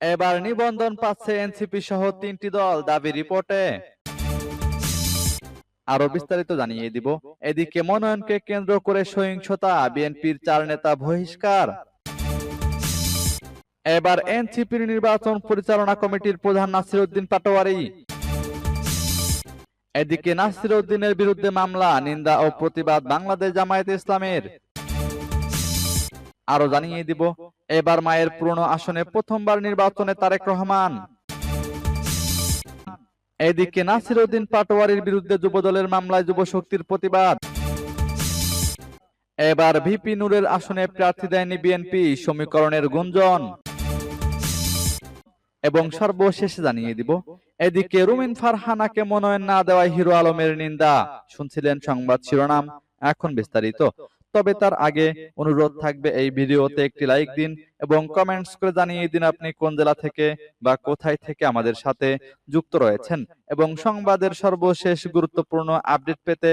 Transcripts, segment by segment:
এবার নিবন্ধন পাচ্ছে এনসিপি সহ তিনটি দল দাবি রিপোর্টে। আরও বিস্তারিত জানিয়ে দিব। এদিকে মনোনয়নকে কেন্দ্র করে সহিংসতা, বিএনপির চার নেতা বহিষ্কার। এবার এনসিপির নির্বাচন পরিচালনা কমিটির প্রধান নাসির উদ্দিন পাটোয়ারি। এদিকে নাসির উদ্দিনের বিরুদ্ধে মামলা, নিন্দা ও প্রতিবাদ বাংলাদেশ জামায়াত ইসলামের। আরও জানিয়ে দিব, এবার মায়ের পুরনো আসনে প্রথমবার নির্বাচনে তারেক রহমান। এদিকে নাসির উদ্দিন পাটোয়ারির বিরুদ্ধে যুবদলের মামলায় যুব শক্তির প্রতিবাদ। এবার ভিপি নূরের আসনে প্রার্থী দেয়নি বিএনপি, সমীকরণের গুঞ্জন। এবং সর্বশেষ জানিয়ে দিব, এদিকে রুমিন ফারহানাকে মনোনয়ন না দেওয়ায় হিরো আলমের নিন্দা। শুনছিলেন সংবাদ শিরোনাম, এখন বিস্তারিত। তবে তার আগে অনুরোধ থাকবে এই ভিডিওতে একটি লাইক দিন এবং কমেন্টস করে জানিয়ে দিন আপনি কোন জেলা থেকে বা কোথায় থেকে আমাদের সাথে যুক্ত রয়েছেন এবং সংবাদের সর্বশেষ গুরুত্বপূর্ণ আপডেট পেতে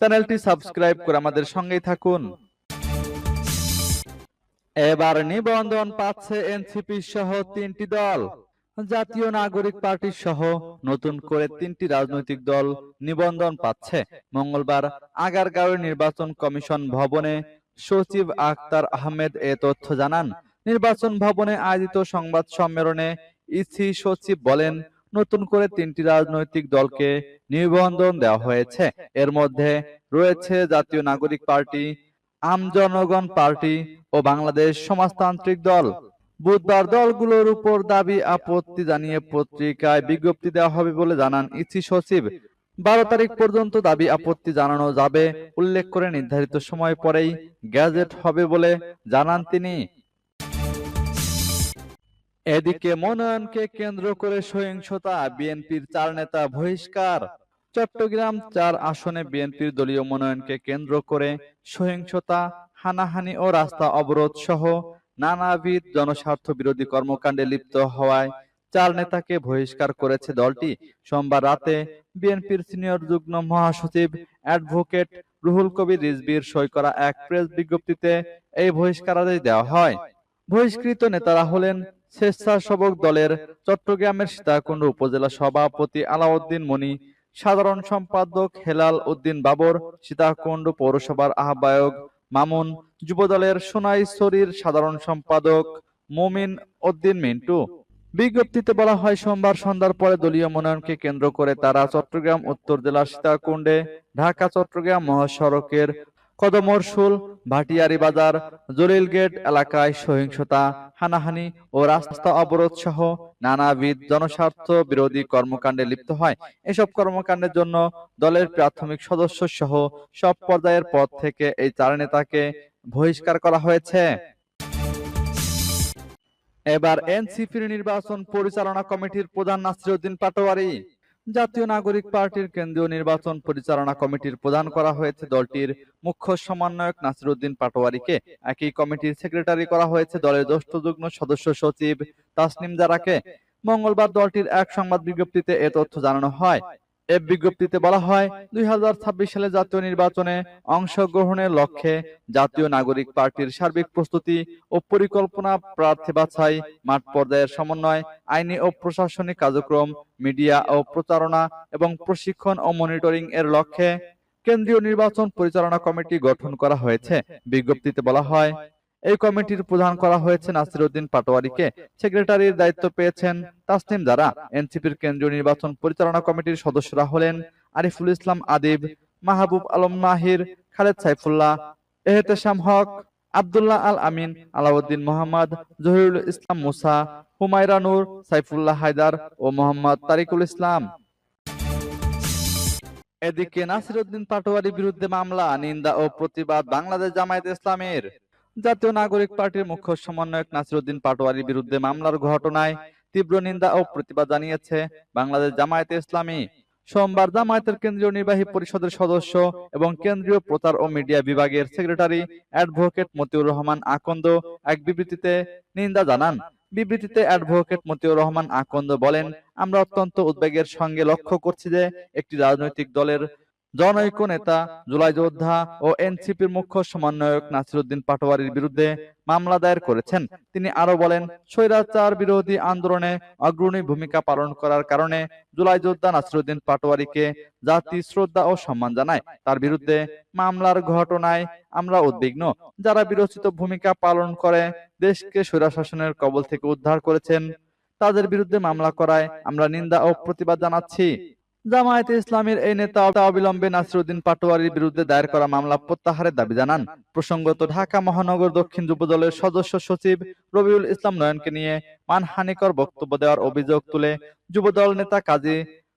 চ্যানেলটি সাবস্ক্রাইব করে আমাদের সঙ্গেই থাকুন। এবার নিবন্ধন পাচ্ছে এনসিপি সহ তিনটি দল। জাতীয় নাগরিক পার্টি সহ নতুন করে তিনটি রাজনৈতিক দল নিবন্ধন পাচ্ছে। মঙ্গলবার আগারগাঁওয়ের নির্বাচন কমিশন ভবনে সচিব আক্তার আহমেদ এ তথ্য জানান, নির্বাচন ভবনে আয়োজিত সংবাদ সম্মেলনে ইসি সচিব বলেন, নতুন করে তিনটি রাজনৈতিক দলকে নিবন্ধন দেওয়া হয়েছে। এর মধ্যে রয়েছে জাতীয় নাগরিক পার্টি আমজনগণ পার্টি ও বাংলাদেশ সমাজতান্ত্রিক দল। বুধবার দলগুলোর উপর দাবি, আপত্তি জানিয়ে পত্রিকায় বিজ্ঞপ্তি দেওয়া হবে বলে জানান ইসি সচিব। বারো তারিখ পর্যন্ত দাবি, আপত্তি জানানো যাবে, উল্লেখ করে নির্ধারিত সময় পরেই গ্যাজেট হবে বলে জানান তিনি। এদিকে মনোনয়নকে কেন্দ্র করে সহিংসতা, বিএনপির চার নেতা বহিষ্কার। চট্টগ্রাম চার আসনে বিএনপির দলীয় মনোনয়নকে কেন্দ্র করে সহিংসতা, হানাহানি ও রাস্তা অবরোধ সহ নানাবিধ জনস্বার্থ বিরোধী কর্মকাণ্ডে লিপ্ত হওয়ায় চার নেতাকে বহিষ্কার করেছে দলটি। সোমবার রাতে বিএনপির সিনিয়র যুগ্ম মহাসচিব অ্যাডভোকেট রুহুল কবির রিজবির সই করা এক প্রেস বিজ্ঞপ্তিতে এই বহিষ্কারাদেশ দেওয়া হয়। বহিষ্কৃত নেতারা হলেন স্বেচ্ছাসেবক দলের চট্টগ্রামের সীতাকুণ্ড উপজেলা সভাপতি আলাউদ্দিন মনি, সাধারণ সম্পাদক হেলাল উদ্দিন বাবর, সীতাকুণ্ড পৌরসভার আহ্বায়ক মামুন যুবদলের সোনাইছড়ির সাধারণ সম্পাদক মুমিন উদ্দিন মিন্টু। বিজ্ঞপ্তিতে বলা হয়, সোমবার সন্ধ্যার পরে দলীয় মনোনয়নকে কেন্দ্র করে তারা চট্টগ্রাম, উত্তর জেলার সীতাকুণ্ডে, ঢাকা, চট্টগ্রাম মহাসড়কের কদমরশুল ভাটিয়ারি বাজার জলিল গেট এলাকায় সহিংসতা, হানাহানি ও রাস্তা অবরোধ সহ নানাবিধ জনস্বার্থ বিরোধী কর্মকাণ্ডে লিপ্ত হয়। এসব কর্মকাণ্ডের জন্য দলের প্রাথমিক সদস্য সহ সব পর্যায়ের পদ থেকে এই চার নেতাকে বহিষ্কার করা হয়েছে। এবার এনসিপির নির্বাচন পরিচালনা কমিটির প্রধান নাসিরউদ্দিন পাটোয়ারি। জাতীয় নাগরিক পার্টির কেন্দ্রীয় নির্বাচন পরিচালনা কমিটির প্রদান করা হয়েছে দলটির মুখ্য সমন্বয়ক নাসিরউদ্দিন পাটোয়ারিকে। একই কমিটির সেক্রেটারি করা হয়েছে দলের জ্যেষ্ঠ যুগ্ম সদস্য সচিব তাসনিম জারাকে। মঙ্গলবার দলটির এক সংবাদ বিজ্ঞপ্তিতে এ তথ্য জানানো হয়। এ বিজ্ঞপ্তিতে বলা হয়, দুই সালে জাতীয় নির্বাচনে অংশগ্রহণের লক্ষ্যে জাতীয় নাগরিক পার্টির সার্বিক প্রস্তুতি ও পরিকল্পনা প্রার্থী বাছাই, মাঠ পর্যায়ের সমন্বয়, আইনি ও প্রশাসনিক কার্যক্রম, মিডিয়া ও প্রচারণা এবং প্রশিক্ষণ ও মনিটরিং এর লক্ষ্যে কেন্দ্রীয় নির্বাচন পরিচালনা কমিটি গঠন করা হয়েছে। বিজ্ঞপ্তিতে বলা হয় এই কমিটির প্রধান করা হয়েছে নাসিরউদ্দিন পাটোয়ারিকে। সেক্রেটারির দায়িত্ব পেয়েছেন তাসনিম দ্বারা এনসিপির কেন্দ্রীয় নির্বাচন পরিচালনা কমিটির সদস্যরা হলেন আরিফুল ইসলাম আদিব, মাহবুব আলম মাহির, খালেদ সাইফুল্লাহ, এহতেশাম হক, আব্দুল্লাহ আল আমিন, আলাউদ্দিন মোহাম্মদ, জহিরুল ইসলাম মুসা, হুমায়রা নূর, সাইফুল্লাহ হায়দার ও মোহাম্মদ তারিকুল ইসলাম। এদিকে নাসিরউদ্দিন পাটোয়ারির বিরুদ্ধে মামলা, নিন্দা ও প্রতিবাদ বাংলাদেশ জামায়াত ইসলামের। জাতীয় নাগরিক পার্টির মুখ্য সমন্বয়ক নাসিরউদ্দিন পাটোয়ারির বিরুদ্ধে মামলার ঘটনায় তীব্র নিন্দা ও প্রতিবাদ জানিয়েছে বাংলাদেশ জামায়াতে ইসলামী। সোমবার জামায়াতের কেন্দ্রীয় নির্বাহী পরিষদের সদস্য এবং কেন্দ্রীয় প্রচার ও মিডিয়া বিভাগের সেক্রেটারি অ্যাডভোকেট মতিউর রহমান আকন্দ এক বিবৃতিতে নিন্দা জানান। বিবৃতিতে অ্যাডভোকেট মতিউর রহমান আকন্দ বলেন, আমরা অত্যন্ত উদ্বেগের সঙ্গে লক্ষ্য করছি যে একটি রাজনৈতিক দলের জনৈক নেতা, জুলাই যোদ্ধা ও এনসিপির মুখ্য সমন্বয়ক নাসিরুদ্দিন পাটোয়ারির বিরুদ্ধে মামলা দায়ের করেছেন। তিনি আরও বলেন, স্বৈরাচার বিরোধী আন্দোলনে অগ্রণী ভূমিকা পালন করার কারণে জুলাই যোদ্ধা নাসিরুদ্দিন পাটোয়ারিকে জাতি শ্রদ্ধা ও সম্মান জানায়। তার বিরুদ্ধে মামলার ঘটনায় আমরা উদ্বিগ্ন। যারা বিরোচিত ভূমিকা পালন করে, দেশকে স্বৈরশাসনের কবল থেকে উদ্ধার করেছেন, তাদের বিরুদ্ধে মামলা করায় আমরা নিন্দা ও প্রতিবাদ জানাচ্ছি। জামায়াতে ইসলামের এই নেতা অবিলম্বে নাসিরুদ্দিন পাটোয়ারির বিরুদ্ধে দায়ের করা মামলা প্রত্যাহারের দাবি জানান। প্রসঙ্গত, ঢাকা মহানগর দক্ষিণ যুবদলের সদস্য সচিব রবিউল ইসলাম নয়নকে নিয়ে মানহানিকর বক্তব্য দেওয়ার অভিযোগ তুলে যুবদল নেতা কাজী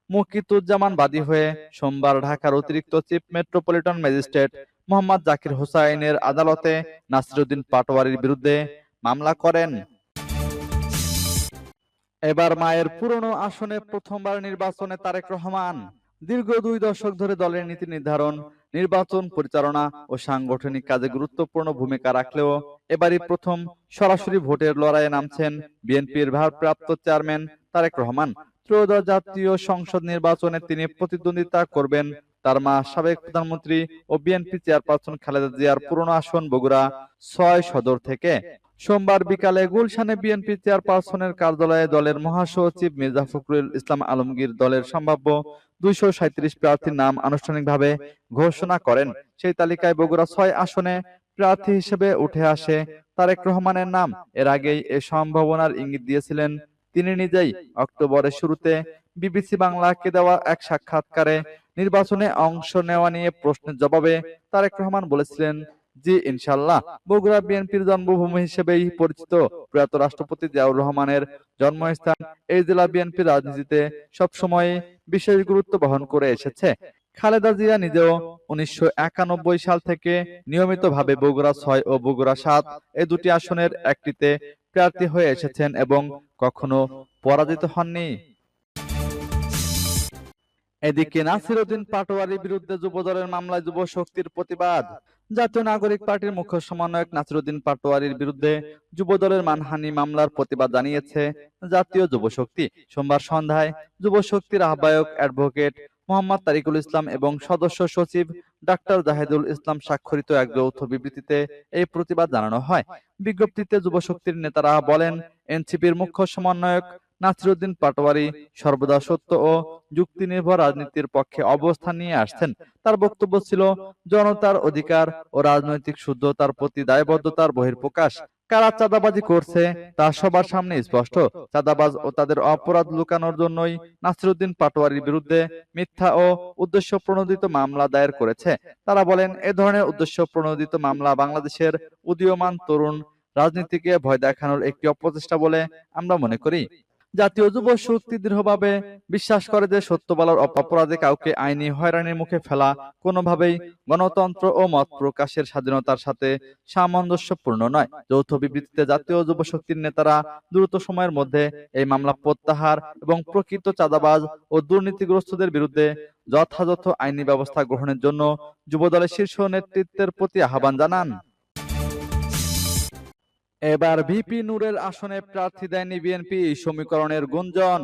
মুকিতুজ্জামান বাদী হয়ে সোমবার ঢাকার অতিরিক্ত chief metropolitan magistrate Mohammad Zakir হোসাইনের আদালতে নাসিরুদ্দিন পাটোয়ারির বিরুদ্ধে মামলা করেন। এবার মায়ের পুরনো আসনে প্রথমবার নির্বাচনে তারেক রহমান। দীর্ঘ দুই দশক ধরে দলের নীতি নির্ধারণ, নির্বাচন পরিচালনা ও সাংগঠনিক কাজে গুরুত্বপূর্ণ ভূমিকা রাখলেও এবারই প্রথম সরাসরি ভোটের লড়াইয়ে নামছেন বিএনপির ভারপ্রাপ্ত চেয়ারম্যান তারেক রহমান। ত্রয়োদশ জাতীয় সংসদ নির্বাচনে তিনি প্রতিদ্বন্দ্বিতা করবেন তার মা সাবেক প্রধানমন্ত্রী ও বিএনপি চেয়ারপারসন খালেদা জিয়ার পুরনো আসন বগুড়া ছয় সদর থেকে। সোমবার বিকালে গুলশানে বিএনপি চেয়ারপারসনের কার্যালয়ে দলের মহাসচিব মির্জা ফখরুল ইসলাম আলমগীর দলের সম্ভাব্য দুইশো সাঁত্রিশ প্রার্থীর নাম আনুষ্ঠানিকভাবে ঘোষণা করেন। সেই তালিকায় বগুড়া ছয় আসনে প্রার্থী হিসেবে উঠে আসে তারেক রহমানের নাম। এর আগেই এ সম্ভাবনার ইঙ্গিত দিয়েছিলেন তিনি নিজেই। অক্টোবরের শুরুতে বিবিসি বাংলাকে দেওয়া এক সাক্ষাৎকারে নির্বাচনে অংশ নেওয়া নিয়ে প্রশ্নের জবাবে তারেক রহমান বলেছিলেন জি ইনশাল্লাহ বগুড়া বিএনপির জন্মভূমি হিসেবেই পরিচিত প্রয়াত রাষ্ট্রপতি জিয়াউর রহমানের জন্মস্থান এই জেলা বিএনপির রাজনীতিতে সবসময় বিশেষ গুরুত্ব বহন করে এসেছে। খালেদা জিয়া নিজেও উনিশশো একানব্বই সাল থেকে নিয়মিতভাবে বগুড়া ছয় ও বগুড়া সাত এই দুটি আসনের একটিতে প্রার্থী হয়ে এসেছেন এবং কখনো পরাজিত হননি। এদিকে নাসিরউদ্দিন পাটোয়ারির বিরুদ্ধে যুবদলের মামলায় যুব শক্তির প্রতিবাদ। জাতীয় নাগরিক পার্টির মুখ্য সমন্বয়ক নাসিরউদ্দিন পাটোয়ারির বিরুদ্ধে যুবদলের মানহানি মামলার প্রতিবাদ জানিয়েছে জাতীয় যুব শক্তি। সোমবার সন্ধ্যায় যুব শক্তির আহ্বায়ক অ্যাডভোকেট মোহাম্মদ তারিকুল ইসলাম এবং সদস্য সচিব ডাক্তার জাহেদুল ইসলাম স্বাক্ষরিত এক যৌথ বিবৃতিতে এই প্রতিবাদ জানানো হয়। বিজ্ঞপ্তিতে যুব শক্তির নেতারা বলেন এনসিপির মুখ্য সমন্বয়ক নাসিরউদ্দিন পাটোয়ারি সর্বদা সত্য ও যুক্তি নির্ভর রাজনীতির পক্ষে অবস্থান নিয়ে আসছেন। তার বক্তব্য ছিল, জনতার অধিকার ও রাজনৈতিক শুদ্ধতার প্রতি দায়বদ্ধতার বহির্প্রকাশ কারা চাঁদাবাজি করছে তা সবার সামনে স্পষ্ট। চাঁদাবাজ ও তাদের অপরাধ লুকানোর জন্যই নাসিরুদ্দিন পাটোয়ারির বিরুদ্ধে মিথ্যা ও উদ্দেশ্য প্রণোদিত মামলা দায়ের করেছে। তারা বলেন, এ ধরনের উদ্দেশ্য প্রণোদিত মামলা বাংলাদেশের উদীয়মান তরুণ রাজনীতিকে ভয় দেখানোর একটি অপচেষ্টা বলে আমরা মনে করি। জাতীয় যুব শক্তি দৃঢ়ভাবে বিশ্বাস করে যে সত্য বলার অপরাধে কাউকে আইনি হয়রানির মুখে ফেলা কোনোভাবেই গণতন্ত্র ও মত প্রকাশের স্বাধীনতার সাথে সামঞ্জস্যপূর্ণ নয়। যৌথ বিবৃতিতে জাতীয় যুব শক্তির নেতারা দ্রুত সময়ের মধ্যে এই মামলা প্রত্যাহার এবং প্রকৃত চাঁদাবাজ ও দুর্নীতিগ্রস্তদের বিরুদ্ধে যথাযথ আইনি ব্যবস্থা গ্রহণের জন্য যুবদলের শীর্ষ নেতৃত্বের প্রতি আহ্বান জানান। এবার ভিপি নূরের আসনে প্রার্থী দেয়নি বিএনপি, সমীকরণের গুঞ্জন।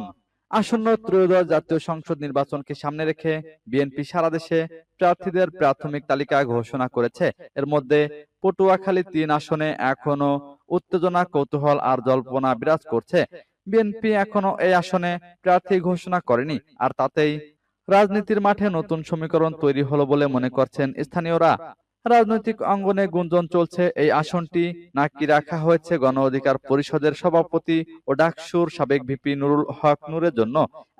আসন্ন ত্রয়োদশ জাতীয় সংসদ নির্বাচনকে সামনে রেখে বিএনপি সারা দেশে প্রার্থীদের প্রাথমিক তালিকা ঘোষণা করেছে। এর মধ্যে পটুয়াখালী তিন আসনে এখনও উত্তেজনা, কৌতূহল আর জল্পনা বিরাজ করছে। বিএনপি এখনও এই আসনে প্রার্থী ঘোষণা করেনি আর তাতেই রাজনীতির মাঠে নতুন সমীকরণ তৈরি হলো বলে মনে করছেন স্থানীয়রা। রাজনৈতিক অঙ্গনে গুঞ্জন চলছে। এই আসনটি নাকি রাখা হয়েছে গণ অধিকার পরিষদের সভাপতি ও ডাকসুর সাবেক ভিপি নুরুল হক নূরের জন্য।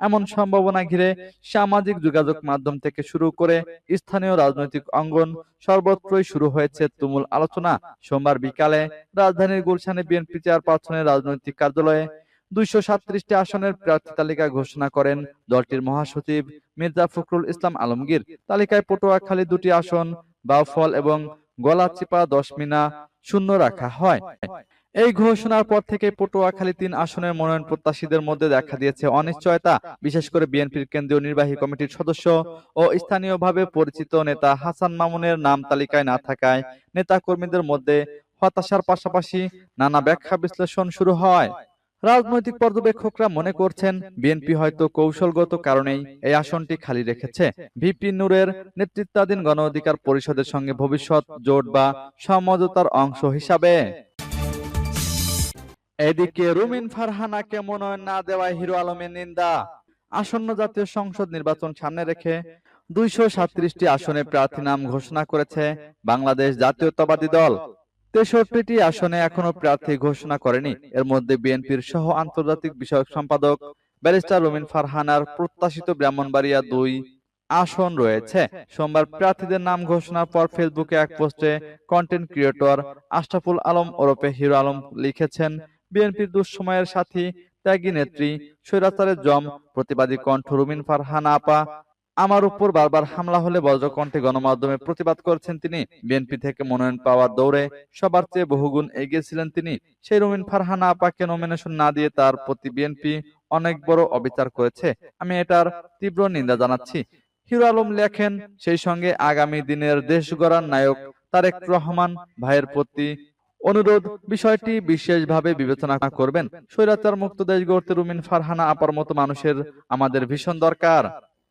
এমন সম্ভাবনা ঘিরে সামাজিক যোগাযোগ মাধ্যম থেকে শুরু করে স্থানীয় রাজনৈতিক অঙ্গন সর্বত্রই শুরু হয়েছে তুমুল আলোচনা। সোমবার বিকালে রাজধানীর গুলশানে বিএনপি চেয়ারপারসনের রাজনৈতিক কার্যালয়ে দুইশো সাতত্রিশটি আসনের প্রার্থী তালিকা ঘোষণা করেন দলটির মহাসচিব মির্জা ফখরুল ইসলাম আলমগীর। তালিকায় পটুয়াখালী দুটি আসন বাউফল এবং গলাচিপা দশমিনা শূন্য রাখা হয়। এই ঘোষণার পর থেকে পটুয়াখালী তিন আসনের মনোনয়ন প্রত্যাশীদের মধ্যে দেখা দিয়েছে অনিশ্চয়তা, বিশেষ করে বিএনপির কেন্দ্রীয় নির্বাহী কমিটির সদস্য ও স্থানীয়ভাবে পরিচিত নেতা হাসান মামুনের নাম তালিকায় না থাকায় নেতা কর্মীদের মধ্যে হতাশার পাশাপাশি নানা ব্যাখ্যা বিশ্লেষণ শুরু হয়। রাজনৈতিক পর্যবেক্ষকরা মনে করছেন, বিএনপি হয়তো কৌশলগত কারণেই এই আসনটি খালি রেখেছে। ভিপি নূরের নেতৃত্বাধীন গণ অধিকার পরিষদের সঙ্গে ভবিষ্যৎ জোট বা সমঝোতার অংশ হিসাবে। এদিকে রুমিন ফারহানাকে মনোনয়ন না দেওয়ায় হিরো আলমের নিন্দা। আসন্ন জাতীয় সংসদ নির্বাচন সামনে রেখে দুইশো আসনে প্রার্থী নাম ঘোষণা করেছে বাংলাদেশ জাতীয়তাবাদী দল। তেষট্টিটি আসনে এখনও প্রার্থী ঘোষণা করেনি। এর মধ্যে বিএনপির সহ আন্তর্জাতিক বিষয়ক সম্পাদক ব্যারিস্টার রুমিন ফারহানার প্রত্যাশিত ব্রাহ্মণবাড়িয়া দুই আসন রয়েছে। সোমবার প্রার্থীদের নাম ঘোষণার পর ফেসবুকে এক পোস্টে কন্টেন্ট ক্রিয়েটর আশরাফুল আলম ওরফে হিরো আলম লিখেছেন, বিএনপির দুঃসময়ের সাথী, ত্যাগী নেত্রী, স্বৈরাচারের জম, প্রতিবাদী কণ্ঠ রুমিন ফারহানা আপা আমার উপর বারবার হামলা হলে বজ্রকণ্ঠে গণমাধ্যমে প্রতিবাদ করেছেন তিনি। বিএনপি থেকে মনোনয়ন পাওয়ার দৌড়ে সবার চেয়ে বহুগুণ এগিয়ে ছিলেন তিনি। সেই রুমিন ফারহানা আপাকে নমিনেশন না দিয়ে তার প্রতি বিএনপি অনেক বড় অবিচার করেছে। আমি এটার তীব্র নিন্দা জানাচ্ছি। হিরো আলম লেখেন, সেই সঙ্গে আগামী দিনের দেশ গড়ার নায়ক তারেক রহমান ভাইয়ের প্রতি অনুরোধ বিষয়টি বিশেষভাবে বিবেচনা করবেন। স্বৈরাচার মুক্ত দেশ গড়তে রুমিন ফারহানা আপার মতো মানুষের আমাদের ভীষণ দরকার।